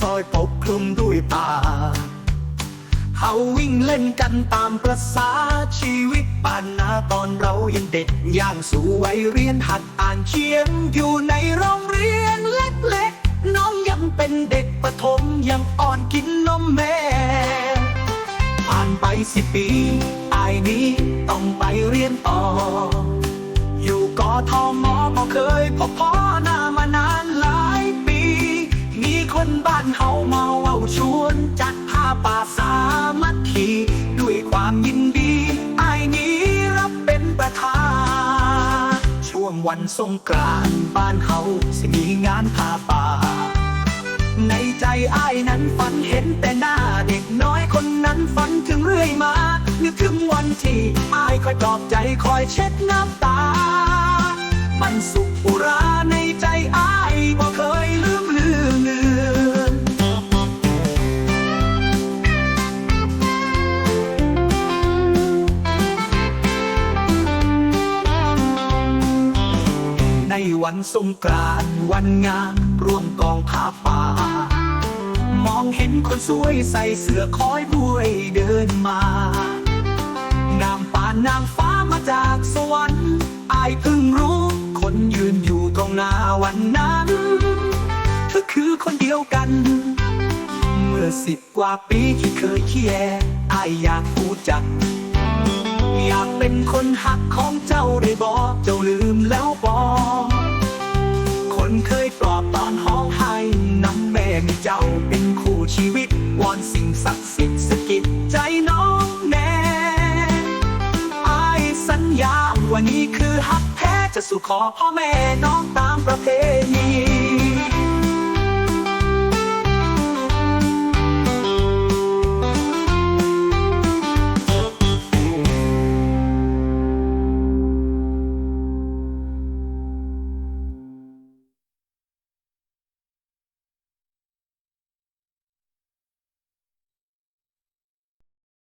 ซอยปกคลุมด้วยป่าเขาวิ่งเล่นกันตามประษาชีวิตปานนาตอนเรายังเด็กย่างสู่วัยเรียนหัดอ่านเขียนอยู่ในโรงเรียนเล็กๆ น้องยังเป็นเด็กประถมยังอ่อนกินนมแม่ ผ่านไปสิปีอายนี้ต้องไปเรียนต่อ อยู่กอทอมอบ่เคยพบพ่อ มาเว้าชวนจัดผ้าป่าสามัคคีด้วยความยินดีไอายนี้รับเป็นประธานช่วงวันสงกรานต์บ้านเฮาสิมีงานผ้าป่า ในใจไอ้นั้นฝันเห็นแต่หน้าเด็กน้อยคนนั้นฝันถึงเรื่อยมา นึกถึงวันที่ไอ้คอยปลอบใจคอยเช็ดน้ำตา วันสงกรานต์วันงานร่วมกองผ้าป่า มองเห็นคนสวยใส่เสื้อคอยบวยเดินมานางป่านางฟ้ามาจากสวรรค์อายเพิ่งรู้ คนยืนอยู่ตรงหน้าวันนั้น เธอคือคนเดียวกัน เมื่อสิบกว่าปีที่เคยเคียอายอยากพูดจัก อยากเป็นคนหักของเจ้าได้บอกเจ้าลืมแล้วบอ ศักดิ์สิทธิ์สะกิดใจน้องแน่อายสัญญาว่านี้คือหักแท้จะสู่ขอพ่อแม่น้องตามประเพณี